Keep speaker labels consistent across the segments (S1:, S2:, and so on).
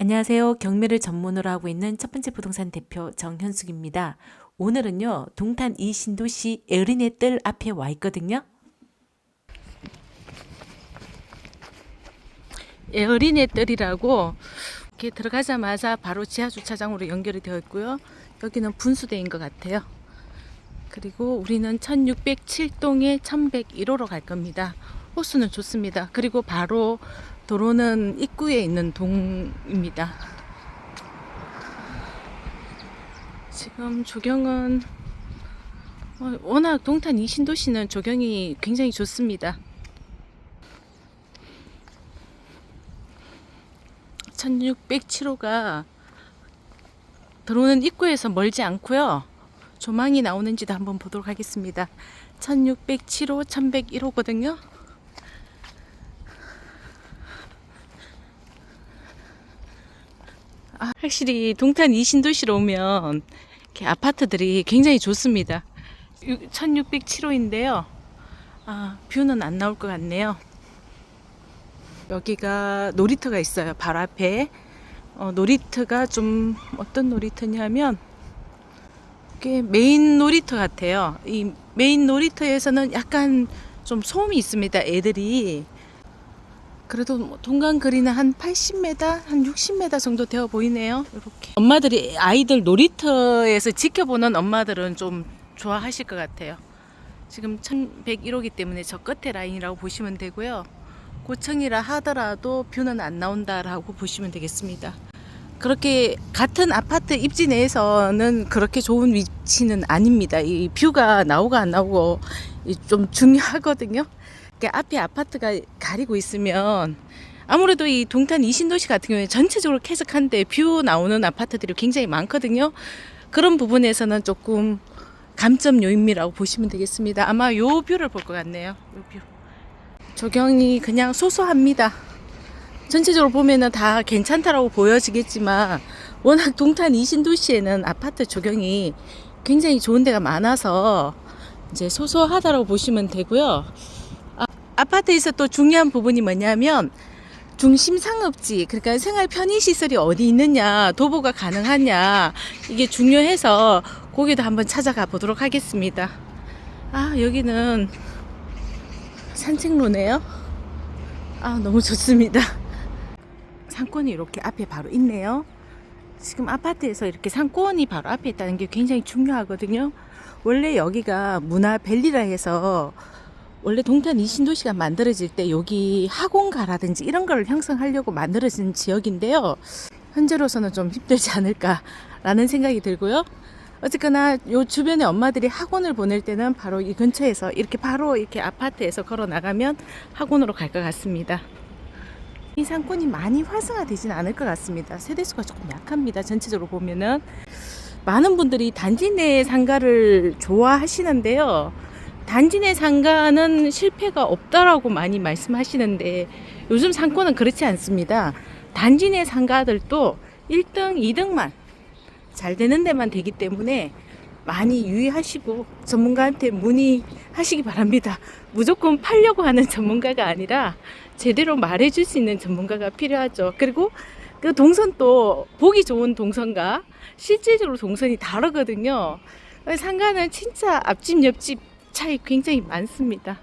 S1: 안녕하세요. 경매를 전문으로 하고 있는 첫 번째 부동산 대표 정현숙입니다. 오늘은요, 동탄 이 신도시 에어리네 뜰 앞에 와 있거든요. 에어리네 뜰이라고 이렇게 들어가자마자 바로 지하 주차장으로 연결이 되어 있고요. 여기는 분수대인 것 같아요. 그리고 우리는 1607동에 1101호로 갈 겁니다. 호수는 좋습니다. 그리고 바로 도로는 입구에 있는 동입니다. 지금 조경은 어, 워낙 동탄 이 신도시는 조경이 굉장히 좋습니다. 1607호가 들어오는 입구에서 멀지 않고요. 조망이 나오는지도 한번 보도록 하겠습니다. 1607호, 1101호거든요. 아, 확실히 동탄 이신도시로 오면 이렇게 아파트들이 굉장히 좋습니다. 1607호인데요. 아, 뷰는 안 나올 것 같네요. 여기가 놀이터가 있어요. 바로 앞에. 어, 놀이터가 좀 어떤 놀이터냐면 이게 메인 놀이터 같아요. 이 메인 놀이터에서는 약간 좀 소음이 있습니다. 애들이 그래도 뭐 동강 거리는 한 80m, 한 60m 정도 되어 보이네요. 이렇게 엄마들이 아이들 놀이터에서 지켜보는 엄마들은 좀 좋아하실 것 같아요. 지금 1101호기 때문에 저 끝에 라인이라고 보시면 되고요. 고층이라 하더라도 뷰는 안 나온다라고 보시면 되겠습니다. 그렇게 같은 아파트 입지 내에서는 그렇게 좋은 위치는 아닙니다. 이 뷰가 나오고 안 나오고 좀 중요하거든요. 이렇게 앞에 아파트가 가리고 있으면 아무래도 이 동탄 이신도시 같은 경우에 전체적으로 쾌적한데 뷰 나오는 아파트들이 굉장히 많거든요. 그런 부분에서는 조금 감점 요인이라고 보시면 되겠습니다. 아마 요 뷰를 볼 것 같네요. 요 뷰. 조경이 그냥 소소합니다. 전체적으로 보면은 다 괜찮다라고 보여지겠지만 워낙 동탄 이신도시에는 아파트 조경이 굉장히 좋은 데가 많아서 이제 소소하다라고 보시면 되고요. 아, 아파트에서 또 중요한 부분이 뭐냐면 중심 상업지 그러니까 생활 편의 시설이 어디 있느냐 도보가 가능하냐 이게 중요해서 거기도 한번 찾아가 보도록 하겠습니다. 아 여기는 산책로네요. 아 너무 좋습니다. 상권이 이렇게 앞에 바로 있네요. 지금 아파트에서 이렇게 상권이 바로 앞에 있다는 게 굉장히 중요하거든요. 원래 여기가 문화밸리라 해서 원래 동탄 이 신도시가 만들어질 때 여기 학원가라든지 이런 걸 형성하려고 만들어진 지역인데요. 현재로서는 좀 힘들지 않을까라는 생각이 들고요. 어쨌거나 요 주변에 엄마들이 학원을 보낼 때는 바로 이 근처에서 이렇게 바로 이렇게 아파트에서 걸어 나가면 학원으로 갈 것 같습니다. 이 상권이 많이 활성화되지는 않을 것 같습니다. 세대수가 조금 약합니다. 전체적으로 보면은 많은 분들이 단지 내 상가를 좋아하시는데요. 단지 내 상가는 실패가 없다라고 많이 말씀하시는데 요즘 상권은 그렇지 않습니다. 단지 내 상가들도 1등, 2등만 잘 되는 데만 되기 때문에 많이 유의하시고 전문가한테 문의하시기 바랍니다. 무조건 팔려고 하는 전문가가 아니라 제대로 말해줄 수 있는 전문가가 필요하죠. 그리고 그 동선도 보기 좋은 동선과 실질적으로 동선이 다르거든요. 상가는 진짜 앞집 옆집 차이 굉장히 많습니다.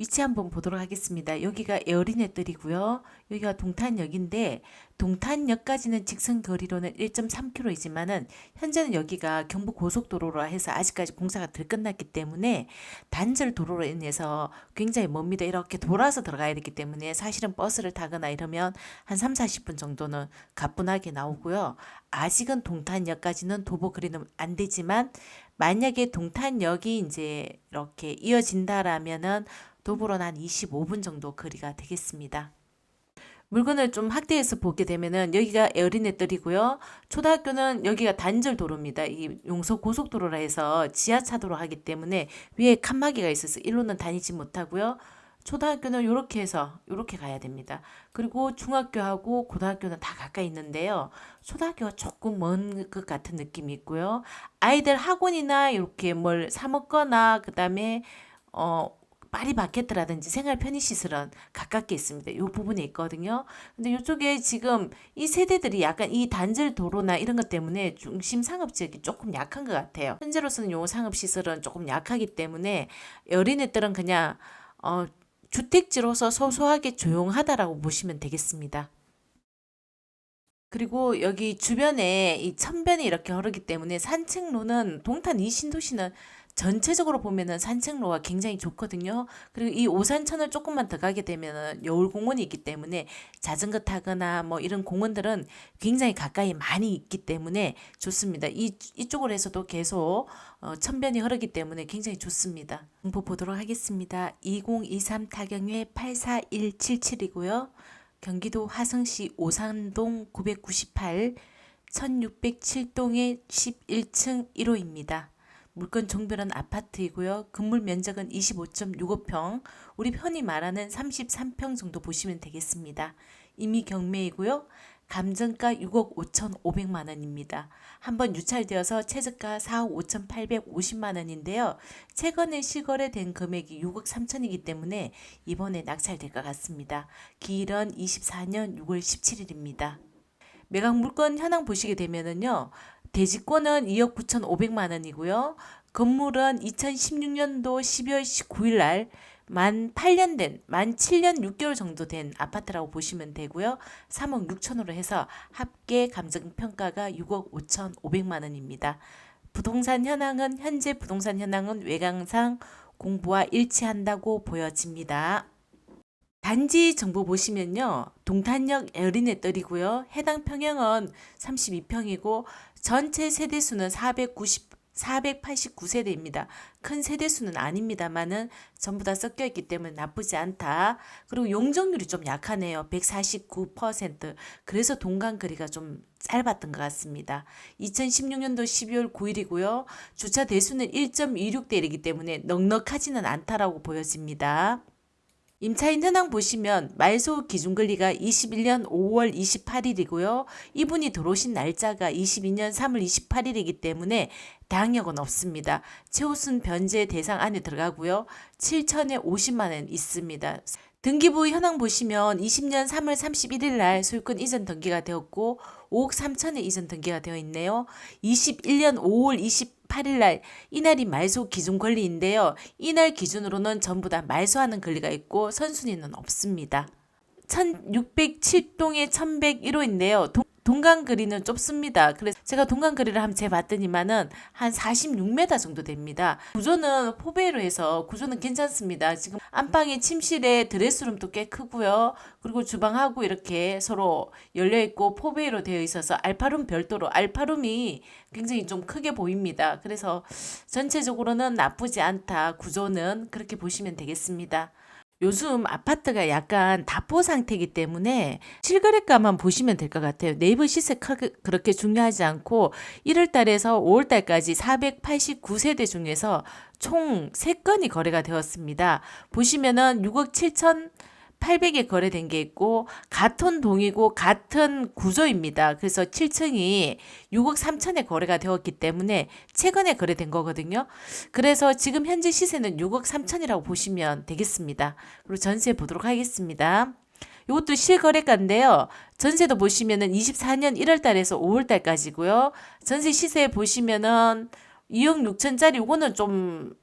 S1: 위치 한번 보도록 하겠습니다. 여기가 에어리네 뜰이고요. 여기가 동탄역인데 동탄역까지는 직선 거리로는 1.3km이지만은 현재는 여기가 경부 고속도로라 해서 아직까지 공사가 덜 끝났기 때문에 단절 도로로 인해서 굉장히 멉니다. 이렇게 돌아서 들어가야 되기 때문에 사실은 버스를 타거나 이러면 한 3, 40분 정도는 가뿐하게 나오고요. 아직은 동탄역까지는 도보 거리는 안 되지만 만약에 동탄역이 이제 이렇게 이어진다라면은 도보로는 한 25분 정도 거리가 되겠습니다. 물건을 좀 확대해서 보게 되면은 여기가 에어리네 뜰이고요. 초등학교는 여기가 단절 도로입니다. 이 용서 고속도로라 해서 지하차도로 하기 때문에 위에 칸막이가 있어서 일로는 다니지 못하고요. 초등학교는 이렇게 해서 이렇게 가야 됩니다. 그리고 중학교하고 고등학교는 다 가까이 있는데요. 초등학교가 조금 먼 것 같은 느낌이 있고요. 아이들 학원이나 이렇게 뭘 사 먹거나 그다음에 어
S2: 파리마켓이라든지 생활 편의시설은 가깝게 있습니다. 이 부분에 있거든요. 근데 이쪽에 지금 이 세대들이 약간 이 단절 도로나 이런 것 때문에 중심 상업 지역이 조금 약한 것 같아요. 현재로서는 요 상업 시설은 조금 약하기 때문에 어린애들은 그냥 어, 주택지로서 소소하게 조용하다라고 보시면 되겠습니다. 그리고 여기 주변에 이 천변이 이렇게 흐르기 때문에 산책로는 동탄 이 신도시는 전체적으로 보면은 산책로가 굉장히 좋거든요. 그리고 이 오산천을 조금만 더 가게 되면은 여울공원이 있기 때문에 자전거 타거나 뭐 이런 공원들은 굉장히 가까이 많이 있기 때문에 좋습니다. 이 이쪽으로 해서도 계속 어, 천변이 흐르기 때문에 굉장히 좋습니다. 정보 보도록 하겠습니다. 2023 타경회 84177이고요. 경기도 화성시 오산동 998 1607동의 11층 1호입니다. 물건 종별은 아파트이고요. 건물 면적은 25.65평, 우리 흔히 말하는 33평 정도 보시면 되겠습니다. 이미 경매이고요. 감정가 6억 5,500만 원입니다. 한번 유찰되어서 최저가 4억 5,850만 원인데요. 최근에 실거래된 금액이 6억 3천이기 때문에 이번에 낙찰될 것 같습니다. 기일은 24년 6월 17일입니다. 매각 물건 현황 보시게 되면은요. 대지권은 2억 9,500만 원이고요. 건물은 2016년도 12월 19일 날 만 8년 된, 만 7년 6개월 정도 된 아파트라고 보시면 되고요. 3억 6천으로 해서 합계 감정 평가가 6억 5,500만 원입니다. 부동산 현황은 현재 부동산 현황은 외곽상 공부와 일치한다고 보여집니다. 단지 정보 보시면요. 동탄역 어린애떨이고요. 해당 평형은 32평이고 전체 세대수는 490 489세대입니다. 큰 세대수는 아닙니다만은 전부 다 섞여 있기 때문에 나쁘지 않다. 그리고 용적률이 좀 약하네요. 149%. 그래서 동간거리가 좀 짧았던 것 같습니다. 2016년도 12월 9일이고요. 주차 대수는 1.26대 1이기 때문에 넉넉하지는 않다라고 보여집니다. 임차인 현황 보시면 말소 기준 권리가 21년 5월 28일이고요. 이분이 들어오신 날짜가 22년 3월 28일이기 때문에 당역은 없습니다. 최우순 변제 대상 안에 들어가고요. 7천에 50만 원 있습니다. 등기부 현황 보시면 20년 3월 31일 날 소유권 이전 등기가 되었고 5억 3천에 이전 등기가 되어 있네요. 21년 5월 28일 날 이날이 말소 기준 권리인데요. 이날 기준으로는 전부 다 말소하는 권리가 있고 선순위는 없습니다. 1607동에 1101호인데요. 동, 동간거리는 좁습니다. 그래서 제가 동간거리를 한번 재봤더니만은 한 46m 정도 됩니다. 구조는 포베이로 해서 구조는 괜찮습니다. 지금 안방에 침실에 드레스룸도 꽤 크고요. 그리고 주방하고 이렇게 서로 열려 있고 포베이로 되어 있어서 알파룸 별도로 알파룸이 굉장히 좀 크게 보입니다. 그래서 전체적으로는 나쁘지 않다. 구조는 그렇게 보시면 되겠습니다. 요즘 아파트가 약간 답보 상태이기 때문에 실거래가만 보시면 될 것 같아요. 네이버 시세 그렇게 중요하지 않고 1월 달에서 5월 달까지 489세대 중에서 총 3건이 거래가 되었습니다. 보시면은 6억 7천 800에 거래된 게 있고 같은 동이고 같은 구조입니다. 그래서 7층이 6억 3천에 거래가 되었기 때문에 최근에 거래된 거거든요. 그래서 지금 현재 시세는 6억 3천이라고 보시면 되겠습니다. 그리고 전세 보도록 하겠습니다. 이것도 실거래가인데요. 전세도 보시면은 24년 1월 달에서 5월 달까지고요. 전세 시세 보시면은 2억 6천짜리 이거는 좀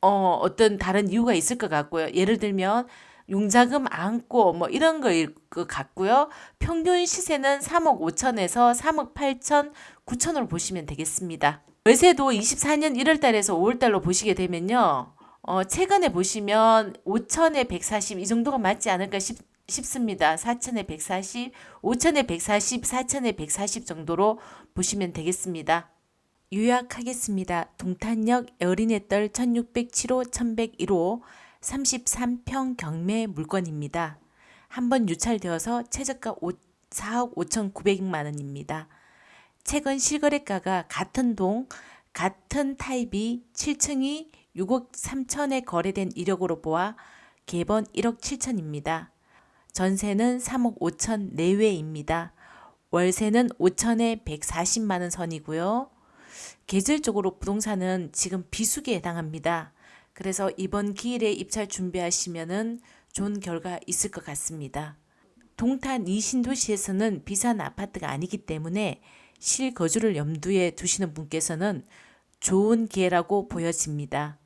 S2: 어, 어떤 다른 이유가 있을 것 같고요. 예를 들면 융자금 안고 뭐 이런 거일 것 같고요. 평균 시세는 3억 5천에서 3억 8천, 9천으로 보시면 되겠습니다. 월세도 24년 1월 달에서 5월 달로 보시게 되면요. 어, 최근에 보시면 5천에 140 이 정도가 맞지 않을까 싶, 싶습니다. 4천에 140, 5천에 140, 4천에 140 정도로 보시면 되겠습니다. 요약하겠습니다. 동탄역 어린애떨 1607호 1101호 33평 경매 물건입니다. 한 번 유찰되어서 최저가 5, 4억 5,900만 원입니다. 최근 실거래가가 같은 동, 같은 타입이 7층이 6억 3천에 거래된 이력으로 보아 개번 1억 7천입니다. 전세는 3억 5천 내외입니다. 월세는 5천에 140만 원 선이고요. 계절적으로 부동산은 지금 비수기에 해당합니다. 그래서 이번 기일에 입찰 준비하시면은 좋은 결과 있을 것 같습니다. 동탄 이 신도시에서는 비싼 아파트가 아니기 때문에 실거주를 염두에 두시는 분께서는 좋은 기회라고 보여집니다.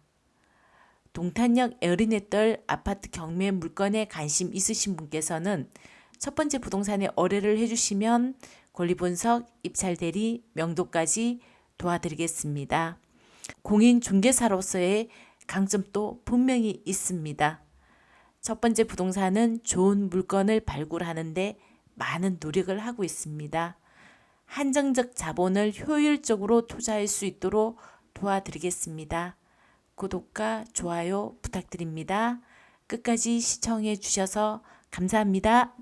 S2: 동탄역 에어리네떨 아파트 경매 물건에 관심 있으신 분께서는 첫 번째 부동산에 의뢰를 해주시면 권리분석, 입찰 대리, 명도까지 도와드리겠습니다. 공인 중개사로서의 강점도 분명히 있습니다. 첫 번째 부동산은 좋은 물건을 발굴하는데 많은 노력을 하고 있습니다. 한정적 자본을 효율적으로 투자할 수 있도록 도와드리겠습니다. 구독과 좋아요 부탁드립니다. 끝까지 시청해 주셔서 감사합니다.